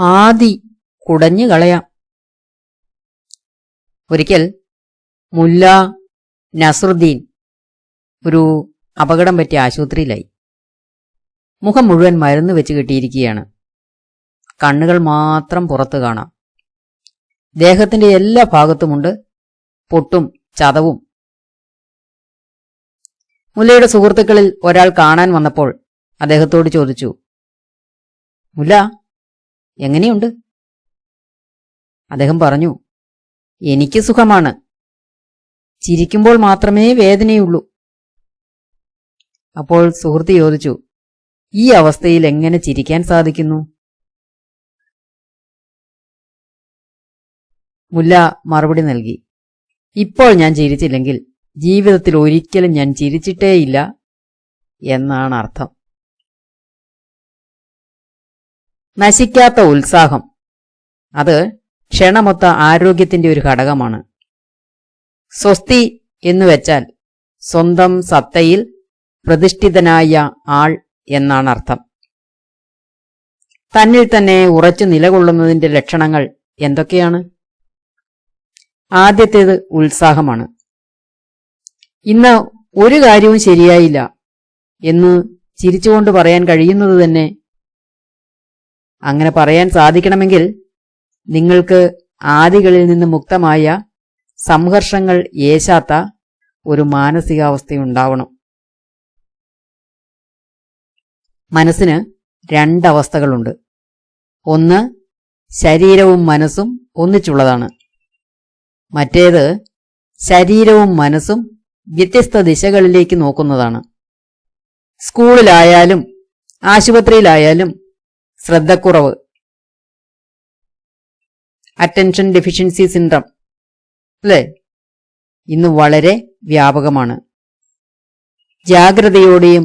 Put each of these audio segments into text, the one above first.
ആദി കുടഞ്ഞു കളയാം. ഒരിക്കൽ മുല്ല നസറുദ്ദീൻ ഒരു അപകടം പറ്റിയ ആശുപത്രിയിലായി. മുഖം മുഴുവൻ മരുന്ന് വെച്ച് കെട്ടിയിരിക്കുകയാണ്. കണ്ണുകൾ മാത്രം പുറത്തു കാണാം. ദേഹത്തിന്റെ എല്ലാ ഭാഗത്തുമുണ്ട് പൊട്ടും ചതവും. മുല്ലയുടെ സുഹൃത്തുക്കളിൽ ഒരാൾ കാണാൻ വന്നപ്പോൾ അദ്ദേഹത്തോട് ചോദിച്ചു മുല്ല എങ്ങനെയുണ്ട്? അദ്ദേഹം പറഞ്ഞു എനിക്ക് സുഖമാണ്. ചിരിക്കുമ്പോൾ മാത്രമേ വേദനയുള്ളൂ. അപ്പോൾ സുഹൃത്ത് ചോദിച്ചു ഈ അവസ്ഥയിൽ എങ്ങനെ ചിരിക്കാൻ സാധിക്കുന്നു? മുല്ല മറുപടി നൽകി ഇപ്പോൾ ഞാൻ ചിരിച്ചില്ലെങ്കിൽ ജീവിതത്തിൽ ഒരിക്കലും ഞാൻ ചിരിച്ചിട്ടേയില്ല എന്നാണ് അർത്ഥം. നശിക്കാത്ത ഉത്സാഹം. അത് ക്ഷണമൊത്ത ആരോഗ്യത്തിന്റെ ഒരു ഘടകമാണ്. സ്വസ്തി എന്നു വെച്ചാൽ സ്വന്തം സത്തയിൽ പ്രതിഷ്ഠിതനായ ആൾ എന്നാണ് അർത്ഥം. തന്നിൽ തന്നെ ഉറച്ചു നിലകൊള്ളുന്നതിന്റെ ലക്ഷണങ്ങൾ എന്തൊക്കെയാണ്? ആദ്യത്തേത് ഉത്സാഹമാണ്. ഇന്ന് ഒരു കാര്യവും ശരിയായില്ല എന്ന് ചിരിച്ചുകൊണ്ട് പറയാൻ കഴിയുന്നത് തന്നെ അങ്ങനെ പറയാൻ സാധിക്കണമെങ്കിൽ നിങ്ങൾക്ക് ആദികളിൽ നിന്ന് മുക്തമായ സംഘർഷങ്ങൾ ഏശാത്ത ഒരു മാനസികാവസ്ഥയുണ്ടാവണം. മനസ്സിന് രണ്ടവസ്ഥകളുണ്ട്. ഒന്ന് ശരീരവും മനസ്സും ഒന്നിച്ചുള്ളതാണ്. മറ്റേത് ശരീരവും മനസ്സും വ്യത്യസ്ത ദിശകളിലേക്ക് നോക്കുന്നതാണ്. സ്കൂളിലായാലും ആശുപത്രിയിലായാലും ശ്രദ്ധക്കുറവ്. അറ്റൻഷൻ ഡെഫിഷ്യൻസി സിൻഡ്രം അല്ലേ ഇന്ന് വളരെ വ്യാപകമാണ്. ജാഗ്രതയോടെയും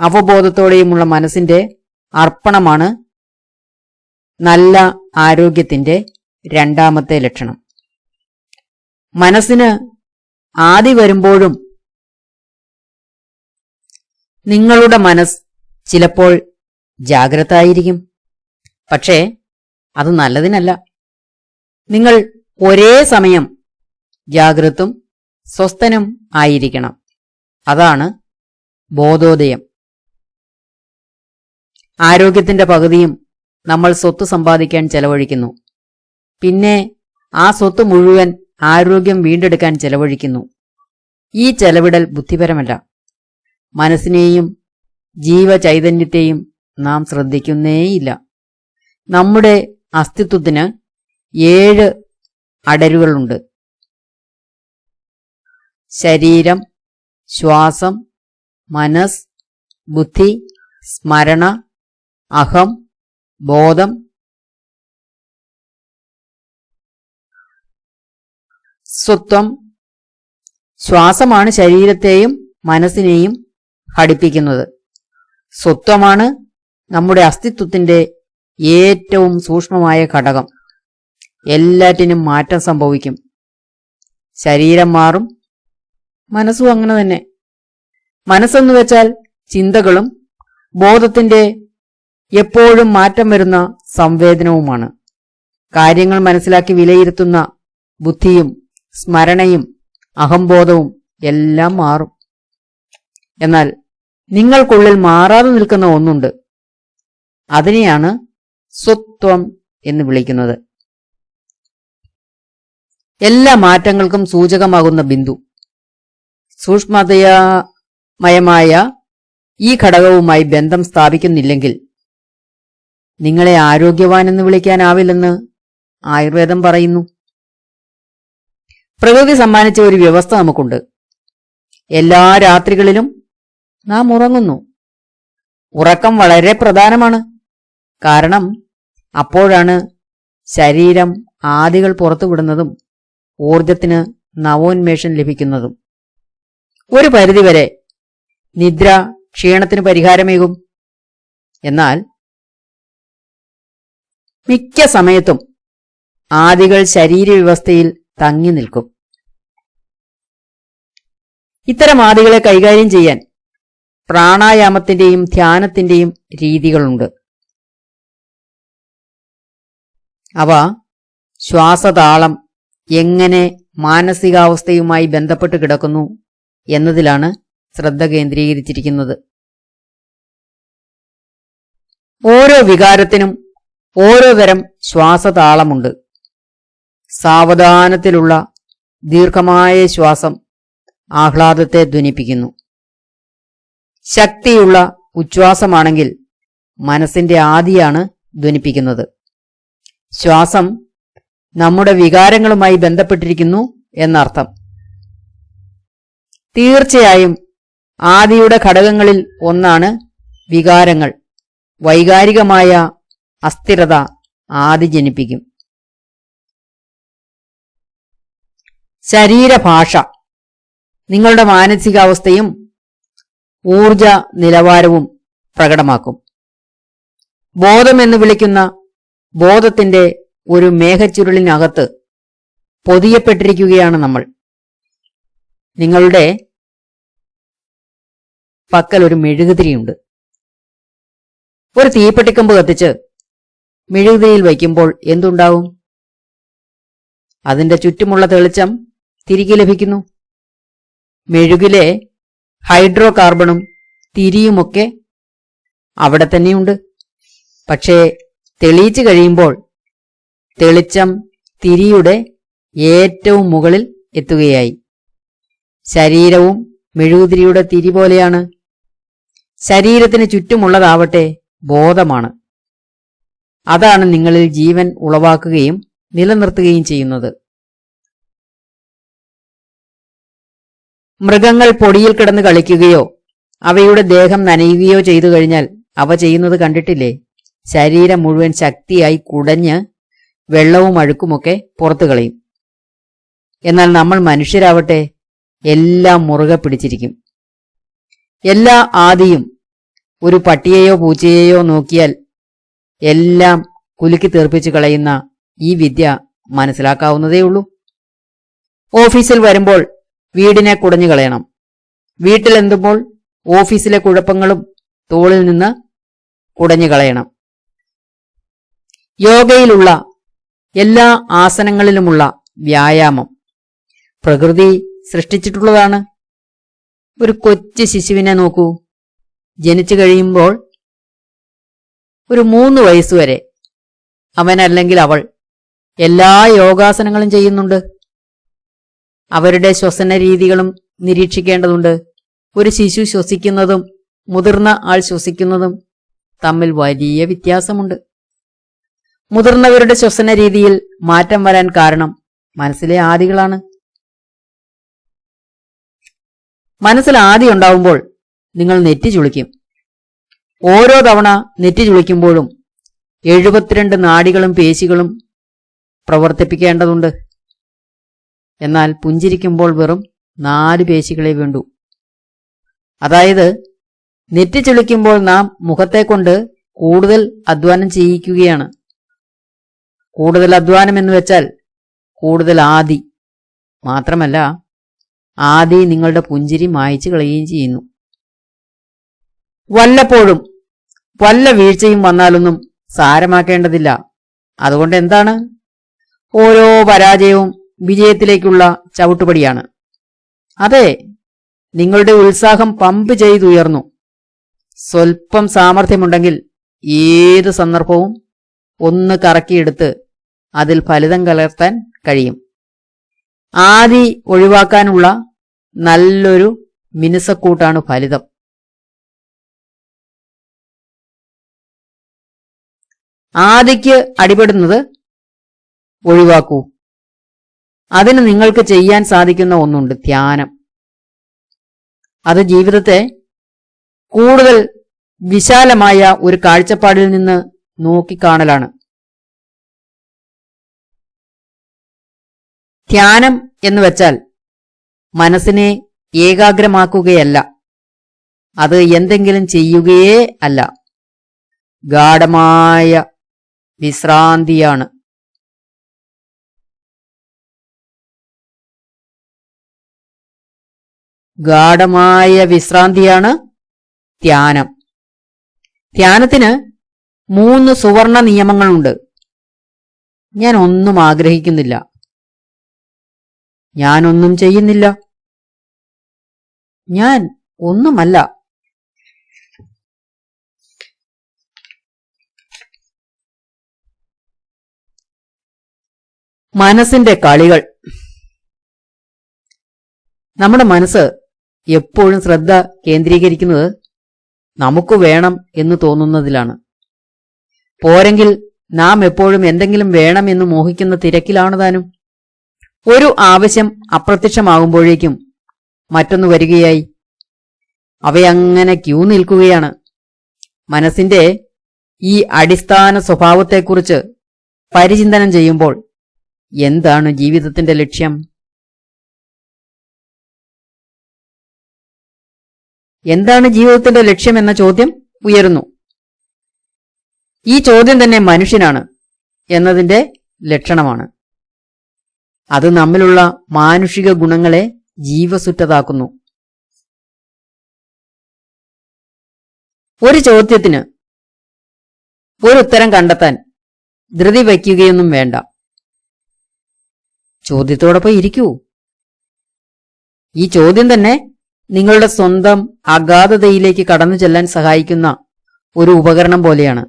അവബോധത്തോടെയുമുള്ള മനസ്സിന്റെ അർപ്പണമാണ് നല്ല ആരോഗ്യത്തിന്റെ രണ്ടാമത്തെ ലക്ഷണം. മനസ്സിന് ആദി വരുമ്പോഴും നിങ്ങളുടെ മനസ് ചിലപ്പോൾ ജാഗ്രത ആയിരിക്കും പക്ഷേ അത് നല്ലതിനല്ല. നിങ്ങൾ ഒരേ സമയം ജാഗ്രതും സ്വസ്ഥനും ആയിരിക്കണം. അതാണ് ബോധോദയം. ആരോഗ്യത്തിന്റെ പകുതിയും നമ്മൾ സ്വത്ത് സമ്പാദിക്കാൻ ചെലവഴിക്കുന്നു. പിന്നെ ആ സ്വത്ത് മുഴുവൻ ആരോഗ്യം വീണ്ടെടുക്കാൻ ചെലവഴിക്കുന്നു. ഈ ചെലവിടൽ ബുദ്ധിപരമല്ല. മനസ്സിനെയും ജീവചൈതന്യത്തെയും നാം ശ്രദ്ധിക്കുന്നേയില്ല. നമ്മുടെ അസ്തിത്വത്തിന് ഏഴ് അടരുകളുണ്ട്. ശരീരം ശ്വാസം മനസ് ബുദ്ധി സ്മരണ അഹം ബോധം. സ്വത്വം ശ്വാസമാണ് ശരീരത്തെയും മനസ്സിനെയും ഘടിപ്പിക്കുന്നത്. സ്വത്വമാണ് നമ്മുടെ അസ്തിത്വത്തിന്റെ ഏറ്റവും സൂക്ഷ്മമായ ഘടകം. എല്ലാറ്റിനും മാറ്റം സംഭവിക്കും. ശരീരം മാറും മനസ്സും അങ്ങനെ തന്നെ. മനസ്സെന്ന് വെച്ചാൽ ചിന്തകളും ബോധത്തിന്റെ എപ്പോഴും മാറ്റം വരുന്ന സംവേദനവുമാണ്. കാര്യങ്ങൾ മനസ്സിലാക്കി വിലയിരുത്തുന്ന ബുദ്ധിയും സ്മരണയും അഹംബോധവും എല്ലാം മാറും. എന്നാൽ നിങ്ങൾക്കുള്ളിൽ മാറാതെ നിൽക്കുന്ന ഒന്നുണ്ട്. അതിനെയാണ് സ്വത്വം എന്ന് വിളിക്കുന്നത്. എല്ലാ മാറ്റങ്ങൾക്കും സൂചകമാകുന്ന ബിന്ദു. സൂക്ഷ്മതയമയമായ ഈ ഘടകവുമായി ബന്ധം സ്ഥാപിക്കുന്നില്ലെങ്കിൽ നിങ്ങളെ ആരോഗ്യവാൻ ആരോഗ്യവാനെന്ന് വിളിക്കാനാവില്ലെന്ന് ആയുർവേദം പറയുന്നു. പ്രകൃതി സമ്മാനിച്ച ഒരു വ്യവസ്ഥ നമുക്കുണ്ട്. എല്ലാ രാത്രികളിലും നാം ഉറങ്ങുന്നു. ഉറക്കം വളരെ പ്രധാനമാണ്. കാരണം അപ്പോഴാണ് ശരീരം ആദികൾ പുറത്തുവിടുന്നതും ഊർജത്തിന് നവോന്മേഷം ലഭിക്കുന്നതും. ഒരു പരിധിവരെ നിദ്ര ക്ഷീണത്തിന് പരിഹാരമേകും. എന്നാൽ മിക്ക സമയത്തും ആദികൾ ശരീരവ്യവസ്ഥയിൽ തങ്ങി നിൽക്കും. ഇത്തരം ആദികളെ കൈകാര്യം ചെയ്യാൻ പ്രാണായാമത്തിന്റെയും ധ്യാനത്തിന്റെയും രീതികളുണ്ട്. അവ ശ്വാസതാളം എങ്ങനെ മാനസികാവസ്ഥയുമായി ബന്ധപ്പെട്ട് കിടക്കുന്നു എന്നതിലാണ് ശ്രദ്ധ കേന്ദ്രീകരിച്ചിരിക്കുന്നത്. ഓരോ വികാരത്തിനും ഓരോ തരം ശ്വാസതാളമുണ്ട്. സാവധാനത്തിലുള്ള ദീർഘമായ ശ്വാസം ആഹ്ലാദത്തെ ധ്വനിപ്പിക്കുന്നു. ശക്തിയുള്ള ഉച്ഛ്വാസമാണെങ്കിൽ മനസ്സിന്റെ ആദിയാണ് ധ്വനിപ്പിക്കുന്നത്. ശ്വാസം നമ്മുടെ വികാരങ്ങളുമായി ബന്ധപ്പെട്ടിരിക്കുന്നു എന്നർത്ഥം. തീർച്ചയായും ആദിയുടെ ഘടകങ്ങളിൽ ഒന്നാണ് വികാരങ്ങൾ. വൈകാരികമായ അസ്ഥിരത ആദി ജനിപ്പിക്കും. ശരീരഭാഷ. നിങ്ങളുടെ മാനസികാവസ്ഥയും ഊർജ നിലവാരവും പ്രകടമാക്കും. ബോധം എന്ന് വിളിക്കുന്ന ബോധത്തിന്റെ ഒരു മേഘച്ചുരുളിനകത്ത് പൊതിയപ്പെട്ടിരിക്കുകയാണ് നമ്മൾ. നിങ്ങളുടെ പക്കൽ ഒരു മെഴുകുതിരിയുണ്ട്. ഒരു തീപ്പെട്ടിക്കമ്പ് കത്തിച്ച് മെഴുകുതിരിയിൽ വയ്ക്കുമ്പോൾ എന്തുണ്ടാവും? അതിന്റെ ചുറ്റുമുള്ള തെളിച്ചം തിരികെ ലഭിക്കുന്നു. മെഴുകിലെ ഹൈഡ്രോ കാർബണും തിരിയുമൊക്കെ അവിടെ തന്നെയുണ്ട്. പക്ഷേ തെളിയിച്ചു കഴിയുമ്പോൾ തെളിച്ചം തിരിയുടെ ഏറ്റവും മുകളിൽ എത്തുകയായി. ശരീരവും മെഴുകുതിരിയുടെ തിരി പോലെയാണ്. ശരീരത്തിന് ചുറ്റുമുള്ളതാവട്ടെ ബോധമാണ്. അതാണ് നിങ്ങളിൽ ജീവൻ ഉളവാക്കുകയും നിലനിർത്തുകയും ചെയ്യുന്നത്. മൃഗങ്ങൾ പൊടിയിൽ കിടന്ന് കളിക്കുകയോ അവയുടെ ദേഹം നനയുകയോ ചെയ്തു കഴിഞ്ഞാൽ അവ ചെയ്യുന്നത് കണ്ടിട്ടില്ലേ? ശരീരം മുഴുവൻ ശക്തിയായി കുടഞ്ഞ് വെള്ളവും അഴുക്കുമൊക്കെ പുറത്തു കളയും. എന്നാൽ നമ്മൾ മനുഷ്യരാവട്ടെ എല്ലാം മുറുകെ പിടിച്ചിരിക്കും. എല്ലാ ആദിയും ഒരു പട്ടിയെയോ പൂച്ചയെയോ നോക്കിയാൽ എല്ലാം കുലുക്കി തീർപ്പിച്ചു കളയുന്ന ഈ വിദ്യ മനസ്സിലാക്കാവുന്നതേയുള്ളൂ ഓഫീസിൽ വരുമ്പോൾ വീടിനെ കുടഞ്ഞു കളയണം. വീട്ടിലെന്തുമ്പോൾ ഓഫീസിലെ കുഴപ്പങ്ങളും തോളിൽ നിന്ന് കുടഞ്ഞു കളയണം. യോഗയിലുള്ള എല്ലാ ആസനങ്ങളിലുമുള്ള വ്യായാമം. പ്രകൃതി സൃഷ്ടിച്ചിട്ടുള്ളതാണ്. ഒരു കൊച്ചു ശിശുവിനെ നോക്കൂ. ജനിച്ചു കഴിയുമ്പോൾ ഒരു മൂന്ന് വയസ്സുവരെ അവൻ അല്ലെങ്കിൽ അവൾ എല്ലാ യോഗാസനങ്ങളും ചെയ്യുന്നുണ്ട്. അവരുടെ ശ്വസന രീതികളും നിരീക്ഷിക്കേണ്ടതുണ്ട്. ഒരു ശിശു ശ്വസിക്കുന്നതും മുതിർന്ന ആൾ ശ്വസിക്കുന്നതും തമ്മിൽ വലിയ വ്യത്യാസമുണ്ട്. മുതിർന്നവരുടെ ശ്വസന രീതിയിൽ മാറ്റം വരാൻ കാരണം മനസ്സിലെ ആദികളാണ്. മനസ്സിൽ ആദി ഉണ്ടാവുമ്പോൾ നിങ്ങൾ നെറ്റി ചുളിക്കും. ഓരോ തവണ നെറ്റി ചുളിക്കുമ്പോഴും എഴുപത്തിരണ്ട് നാടികളും പേശികളും പ്രവർത്തിപ്പിക്കേണ്ടതുണ്ട്. എന്നാൽ പുഞ്ചിരിക്കുമ്പോൾ വെറും നാല് പേശികളെ വേണ്ടു. അതായത് നെറ്റി ചുളിക്കുമ്പോൾ നാം മുഖത്തെ കൊണ്ട് കൂടുതൽ അധ്വാനം ചെയ്യിക്കുകയാണ്. കൂടുതൽ അധ്വാനം എന്ന് വെച്ചാൽ കൂടുതൽ ആദി. മാത്രമല്ല ആദി നിങ്ങളുടെ പുഞ്ചിരി മായച്ചു കളയുകയും ചെയ്യുന്നു. വല്ലപ്പോഴും വല്ല വീഴ്ചയും വന്നാലൊന്നും സാരമാക്കേണ്ടതില്ല. അതുകൊണ്ട് എന്താണ്? ഓരോ പരാജയവും വിജയത്തിലേക്കുള്ള ചവിട്ടുപടിയാണ്. അതെ നിങ്ങളുടെ ഉത്സാഹം പമ്പ് ചെയ്തുയർന്നു. സ്വൽപ്പം സാമർഥ്യമുണ്ടെങ്കിൽ ഏത് സന്ദർഭവും ഒന്ന് കറക്കിയെടുത്ത് അതിൽ ഫലിതം കലർത്താൻ കഴിയും. ആദി ഒഴിവാക്കാനുള്ള നല്ലൊരു മിനുസക്കൂട്ടാണ് ഫലിതം. ആദിക്ക് അടിപെടുന്നത് ഒഴിവാക്കൂ. അതിന് നിങ്ങൾക്ക് ചെയ്യാൻ സാധിക്കുന്ന ഒന്നുണ്ട് ധ്യാനം. അത് ജീവിതത്തെ കൂടുതൽ വിശാലമായ ഒരു കാഴ്ചപ്പാടിൽ നിന്ന് നോക്കിക്കാണലാണ്. ധ്യാനം എന്ന് വെച്ചാൽ മനസ്സിനെ ഏകാഗ്രമാക്കുകയല്ല. അത് എന്തെങ്കിലും ചെയ്യുകയേ അല്ല. ഗാഠമായ വിശ്രാന്തിയാണ്. ഗാഠമായ വിശ്രാന്തിയാണ് ധ്യാനം. ധ്യാനത്തിന് മൂന്ന് സുവർണ നിയമങ്ങളുണ്ട്. ഞാൻ ഒന്നും ആഗ്രഹിക്കുന്നില്ല. ഞാനൊന്നും ചെയ്യുന്നില്ല. ഞാൻ ഒന്നുമല്ല. മനസ്സിന്റെ കളികൾ. നമ്മുടെ മനസ്സ് എപ്പോഴും ശ്രദ്ധ കേന്ദ്രീകരിക്കുന്നത് നമുക്ക് വേണം എന്ന് തോന്നുന്നതിലാണ്. പോരെങ്കിൽ നാം എപ്പോഴും എന്തെങ്കിലും വേണം എന്ന് മോഹിക്കുന്ന തിരക്കിലാണ് താനും ഒരു ആവശ്യം അപ്രത്യക്ഷമാകുമ്പോഴേക്കും മറ്റൊന്ന് വരികയായി. അവയങ്ങനെ ക്യൂ നിൽക്കുകയാണ്. മനസ്സിന്റെ ഈ അടിസ്ഥാന സ്വഭാവത്തെക്കുറിച്ച് പരിചിന്തനം ചെയ്യുമ്പോൾ എന്താണ് ജീവിതത്തിന്റെ ലക്ഷ്യം? എന്താണ് ജീവിതത്തിന്റെ ലക്ഷ്യം എന്ന ചോദ്യം ഉയരുന്നു. ഈ ചോദ്യം തന്നെ മനുഷ്യനാണ് എന്നതിന്റെ ലക്ഷണമാണ്. അത് നമ്മിലുള്ള മാനുഷിക ഗുണങ്ങളെ ജീവസുറ്റതാക്കുന്നു. ഒരു ചോദ്യത്തിന് ഒരു ഉത്തരം കണ്ടെത്താൻ ധൃതി വയ്ക്കുകയൊന്നും വേണ്ട. ചോദ്യത്തോടൊപ്പം ഇരിക്കൂ. ഈ ചോദ്യം തന്നെ നിങ്ങളുടെ സ്വന്തം അഗാധതയിലേക്ക് കടന്നു ചെല്ലാൻ സഹായിക്കുന്ന ഒരു ഉപകരണം പോലെയാണ്.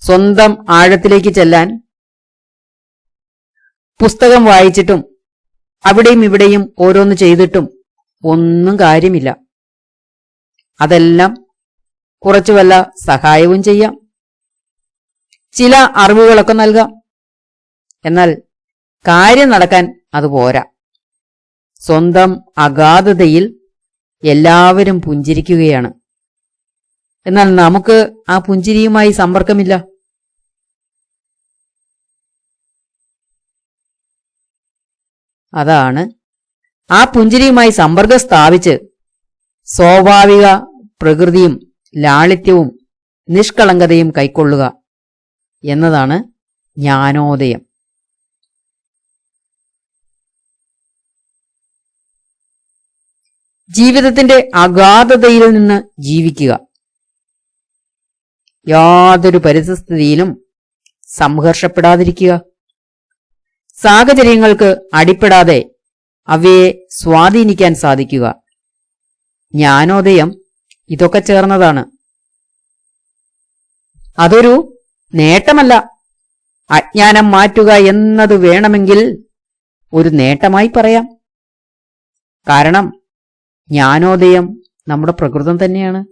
സ്വന്തം ആഴത്തിലേക്ക് ചെല്ലാൻ പുസ്തകം വായിച്ചിട്ടും അവിടെയും ഇവിടെയും ഓരോന്ന് ചെയ്തിട്ടും ഒന്നും കാര്യമില്ല. അതെല്ലാം കുറച്ചു വല്ല സഹായവും ചെയ്യാം. ചില അറിവുകളൊക്കെ നൽകാം. എന്നാൽ കാര്യം നടക്കാൻ അത് പോരാ. സ്വന്തം അഗാധതയിൽ എല്ലാവരും പുഞ്ചിരിക്കുകയാണ്. എന്നാൽ നമുക്ക് ആ പുഞ്ചിരിയുമായി സമ്പർക്കമില്ല. അതാണ്. ആ പുഞ്ചിരിയുമായി സമ്പർക്കം സ്ഥാപിച്ച് സ്വാഭാവിക പ്രകൃതിയും ലാളിത്യവും നിഷ്കളങ്കതയും കൈക്കൊള്ളുക എന്നതാണ് ജ്ഞാനോദയം. ജീവിതത്തിന്റെ അഗാധതയിൽ നിന്ന് ജീവിക്കുക. യാതൊരു പരിസ്ഥിതിയിലും സംഘർഷപ്പെടാതിരിക്കുക. സാഹചര്യങ്ങൾക്ക് അടിപ്പെടാതെ അവയെ സ്വാധീനിക്കാൻ സാധിക്കുക. ജ്ഞാനോദയം ഇതൊക്കെ ചേർന്നതാണ്. അതൊരു നേട്ടമല്ല. അജ്ഞാനം മാറ്റുക എന്നത് വേണമെങ്കിൽ ഒരു നേട്ടമായി പറയാം. കാരണം ജ്ഞാനോദയം നമ്മുടെ പ്രകൃതം തന്നെയാണ്.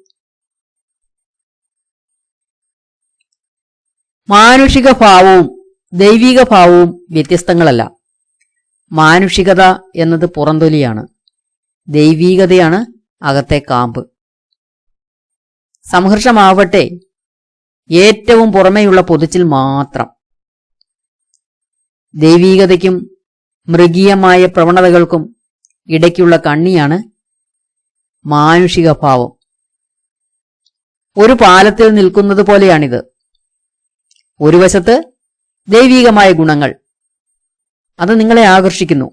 മാനുഷിക ഭാവവും ദൈവിക ഭാവവും വ്യത്യസ്തങ്ങളല്ല. മാനുഷികത എന്നത് പുറന്തൊലിയാണ്. ദൈവീകതയാണ് അകത്തെ കാമ്പ്. സംഘർഷമാവട്ടെ ഏറ്റവും പുറമേയുള്ള പൊതിച്ചിൽ മാത്രം. ദൈവീകതയ്ക്കും മൃഗീയമായ പ്രവണതകൾക്കും ഇടയ്ക്കുള്ള കണ്ണിയാണ് മാനുഷിക ഭാവം ഒരു പാലത്തിൽ നിൽക്കുന്നത് പോലെയാണിത് ഒരു വശത്ത് ദൈവീകമായ ഗുണങ്ങൾ. അത് നിങ്ങളെ ആകർഷിക്കുന്നു.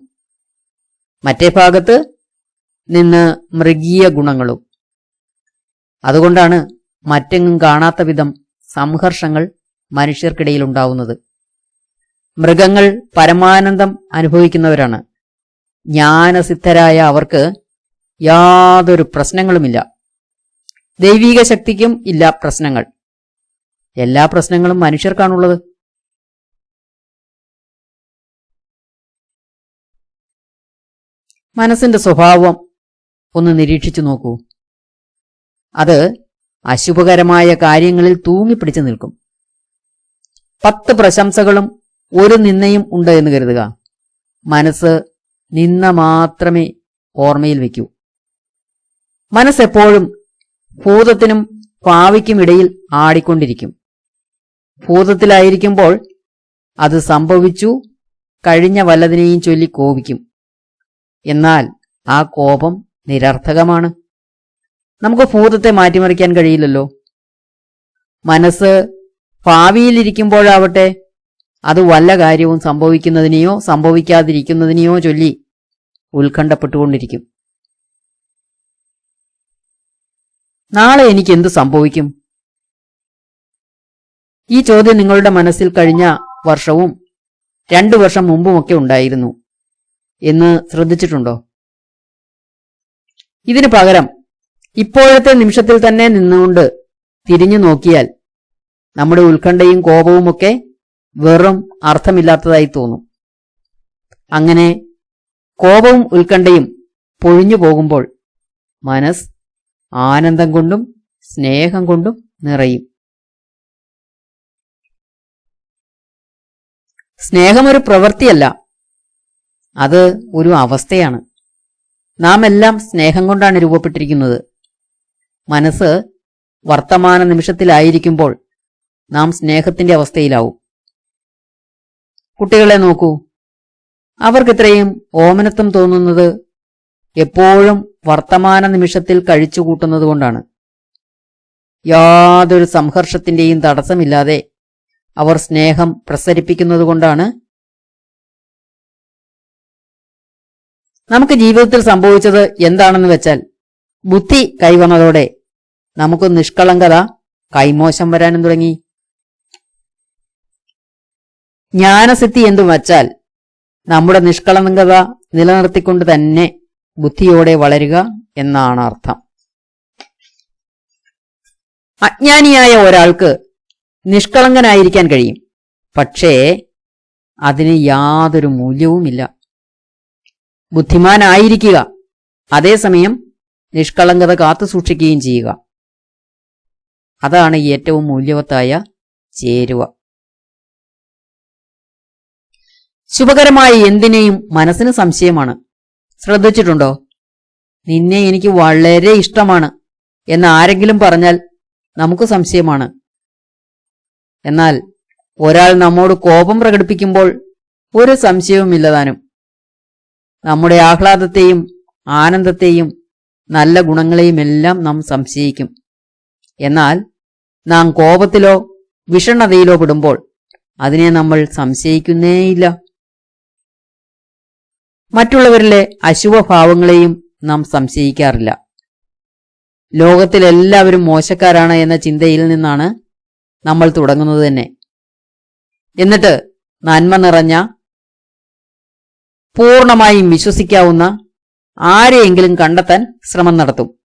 മറ്റേ ഭാഗത്ത് നിന്ന് മൃഗീയ ഗുണങ്ങളും. അതുകൊണ്ടാണ് മറ്റെങ്ങും കാണാത്ത വിധം സംഘർഷങ്ങൾ മനുഷ്യർക്കിടയിൽ ഉണ്ടാവുന്നത്. മൃഗങ്ങൾ പരമാനന്ദം അനുഭവിക്കുന്നവരാണ്. ജ്ഞാനസിദ്ധരായ അവർക്ക് യാതൊരു പ്രശ്നങ്ങളുമില്ല. ദൈവീക ശക്തിക്കും ഇല്ല പ്രശ്നങ്ങൾ. എല്ലാ പ്രശ്നങ്ങളും മനുഷ്യർക്കാണുള്ളത്. മനസ്സിന്റെ സ്വഭാവം ഒന്ന് നിരീക്ഷിച്ചു നോക്കൂ. അത് അശുഭകരമായ കാര്യങ്ങളിൽ തൂങ്ങിപ്പിടിച്ചു നിൽക്കും. പത്ത് പ്രശംസകളും ഒരു നിന്നയും ഉണ്ട് എന്ന് കരുതുക. മനസ്സ് നിന്ന മാത്രമേ ഓർമ്മയിൽ വയ്ക്കൂ. മനസ്സെപ്പോഴും ഭൂതത്തിനും ഭാവിക്കുമിടയിൽ ആടിക്കൊണ്ടിരിക്കും. ഭൂതത്തിലായിരിക്കുമ്പോൾ അത് സംഭവിച്ചു കഴിഞ്ഞ വല്ലതിനെയും ചൊല്ലി കോപിക്കും. എന്നാൽ ആ കോപം നിരർത്ഥകമാണ്. നമുക്ക് ഭൂതത്തെ മാറ്റിമറിക്കാൻ കഴിയില്ലല്ലോ. മനസ്സ് ഭാവിയിലിരിക്കുമ്പോഴാവട്ടെ അത് വല്ല കാര്യവും സംഭവിക്കുന്നതിനെയോ സംഭവിക്കാതിരിക്കുന്നതിനെയോ ചൊല്ലി ഉത്കണ്ഠപ്പെട്ടുകൊണ്ടിരിക്കും. നാളെ എനിക്ക് എന്ത് സംഭവിക്കും? ഈ ചോദ്യം നിങ്ങളുടെ മനസ്സിൽ കഴിഞ്ഞ വർഷവും രണ്ടു വർഷം മുമ്പുമൊക്കെ ഉണ്ടായിരുന്നു. എന്ന് ശ്രദ്ധിച്ചിട്ടുണ്ടോ? ഇതിനു പകരം ഇപ്പോഴത്തെ നിമിഷത്തിൽ തന്നെ നിന്നുകൊണ്ട് തിരിഞ്ഞു നോക്കിയാൽ നമ്മുടെ ഉത്കണ്ഠയും കോപവുമൊക്കെ വെറും അർത്ഥമില്ലാത്തതായി തോന്നും. അങ്ങനെ കോപവും ഉത്കണ്ഠയും പൊഴിഞ്ഞു പോകുമ്പോൾ മനസ് ആനന്ദം കൊണ്ടും സ്നേഹം കൊണ്ടും നിറയും. സ്നേഹം ഒരു പ്രവൃത്തിയല്ല. അത് ഒരു അവസ്ഥയാണ്. നാം എല്ലാം സ്നേഹം കൊണ്ടാണ് രൂപപ്പെട്ടിരിക്കുന്നത്. മനസ്സ് വർത്തമാന നിമിഷത്തിലായിരിക്കുമ്പോൾ നാം സ്നേഹത്തിന്റെ അവസ്ഥയിലാവും. കുട്ടികളെ നോക്കൂ. അവർക്കിത്രയും ഓമനത്വം തോന്നുന്നത് എപ്പോഴും വർത്തമാന നിമിഷത്തിൽ കഴിച്ചുകൂട്ടുന്നത് കൊണ്ടാണ്. യാതൊരു സംഘർഷത്തിന്റെയും തടസ്സമില്ലാതെ അവർ സ്നേഹം പ്രസരിപ്പിക്കുന്നത് നമുക്ക് ജീവിതത്തിൽ സംഭവിച്ചത് എന്താണെന്ന് വെച്ചാൽ ബുദ്ധി കൈവന്നതോടെ നമുക്ക് നിഷ്കളങ്കത കൈമോശം വരാനും തുടങ്ങി. ജ്ഞാനസിദ്ധി എന്തു വച്ചാൽ നമ്മുടെ നിഷ്കളങ്കത നിലനിർത്തിക്കൊണ്ട് തന്നെ ബുദ്ധിയോടെ വളരുക എന്നാണ് അർത്ഥം. അജ്ഞാനിയായ ഒരാൾക്ക് നിഷ്കളങ്കനായിരിക്കാൻ കഴിയും. പക്ഷേ അതിന് യാതൊരു മൂല്യവുമില്ല. ബുദ്ധിമാനായിരിക്കുക. അതേസമയം നിഷ്കളങ്കത കാത്തു സൂക്ഷിക്കുകയും ചെയ്യുക. അതാണ് ഏറ്റവും മൂല്യവത്തായ ചേരുവ. ശുഭകരമായ എന്തിനേയും മനസ്സിന് സംശയമാണ്. ശ്രദ്ധിച്ചിട്ടുണ്ടോ? നിന്നെ എനിക്ക് വളരെ ഇഷ്ടമാണ് എന്ന് ആരെങ്കിലും പറഞ്ഞാൽ നമുക്ക് സംശയമാണ്. എന്നാൽ ഒരാൾ നമ്മോട് കോപം പ്രകടിപ്പിക്കുമ്പോൾ ഒരു സംശയവുമില്ലതാനും നമ്മുടെ ആഹ്ലാദത്തെയും ആനന്ദത്തെയും നല്ല ഗുണങ്ങളെയും എല്ലാം നാം സംശയിക്കും. എന്നാൽ നാം കോപത്തിലോ വിഷണ്ണതയിലോ പെടുമ്പോൾ അതിനെ നമ്മൾ സംശയിക്കുന്നേയില്ല. മറ്റുള്ളവരിലെ അശുഭഭാവങ്ങളെയും നാം സംശയിക്കാറില്ല. ലോകത്തിലെല്ലാവരും മോശക്കാരാണ് എന്ന ചിന്തയിൽ നിന്നാണ് നമ്മൾ തുടങ്ങുന്നത് തന്നെ. എന്നിട്ട് നന്മ നിറഞ്ഞ പൂർണമായും വിശ്വസിക്കാവുന്ന ആരെയെങ്കിലും കണ്ടെത്താൻ ശ്രമം നടത്തും.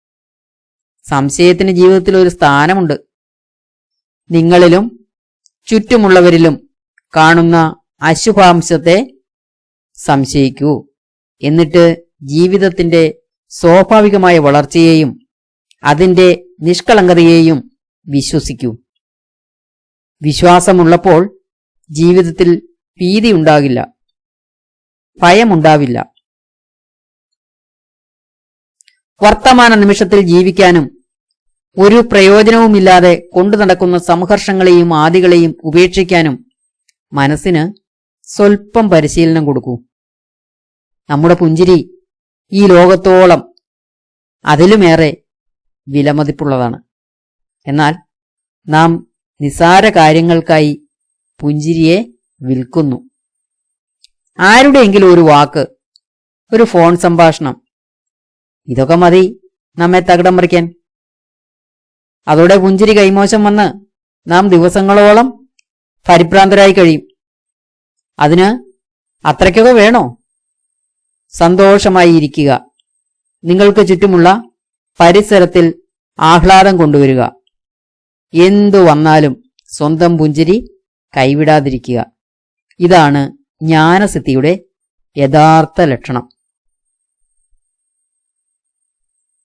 സംശയത്തിന് ജീവിതത്തിൽ ഒരു സ്ഥാനമുണ്ട്. നിങ്ങളിലും ചുറ്റുമുള്ളവരിലും കാണുന്ന അശുഭാംശത്തെ സംശയിക്കൂ. എന്നിട്ട് ജീവിതത്തിന്റെ സ്വാഭാവികമായ വളർച്ചയെയും അതിന്റെ നിഷ്കളങ്കതയെയും വിശ്വസിക്കൂ. വിശ്വാസമുള്ളപ്പോൾ ജീവിതത്തിൽ ഭീതി ഉണ്ടാകില്ല ഭയമുണ്ടാവില്ല. വർത്തമാന നിമിഷത്തിൽ ജീവിക്കാനും ഒരു പ്രയോജനവുമില്ലാതെ കൊണ്ടു നടക്കുന്ന സംഘർഷങ്ങളെയും ആദികളെയും ഉപേക്ഷിക്കാനും മനസ്സിന് സ്വൽപ്പം പരിശീലനം കൊടുക്കൂ. നമ്മുടെ പുഞ്ചിരി ഈ ലോകത്തോളം അതിലുമേറെ വിലമതിപ്പുള്ളതാണ്. എന്നാൽ നാം നിസാര കാര്യങ്ങൾക്കായി പുഞ്ചിരിയെ വിൽക്കുന്നു. ആരുടെയെങ്കിലും ഒരു വാക്ക് ഒരു ഫോൺ സംഭാഷണം ഇതൊക്കെ മതി. നമ്മെ തകിടം മറിക്കാൻ അതോടെ പുഞ്ചിരി കൈമോശം വന്ന് നാം ദിവസങ്ങളോളം പരിഭ്രാന്തരായി കഴിയും. അതിന് അത്രയ്ക്കൊക്കെ വേണോ? സന്തോഷമായി ഇരിക്കുക. നിങ്ങൾക്ക് ചുറ്റുമുള്ള പരിസരത്തിൽ ആഹ്ലാദം കൊണ്ടുവരിക. എന്തു വന്നാലും സ്വന്തം പുഞ്ചിരി കൈവിടാതിരിക്കുക. ഇതാണ് ജ്ഞാനസിദ്ധിയുടെ യഥാർത്ഥ ലക്ഷണം.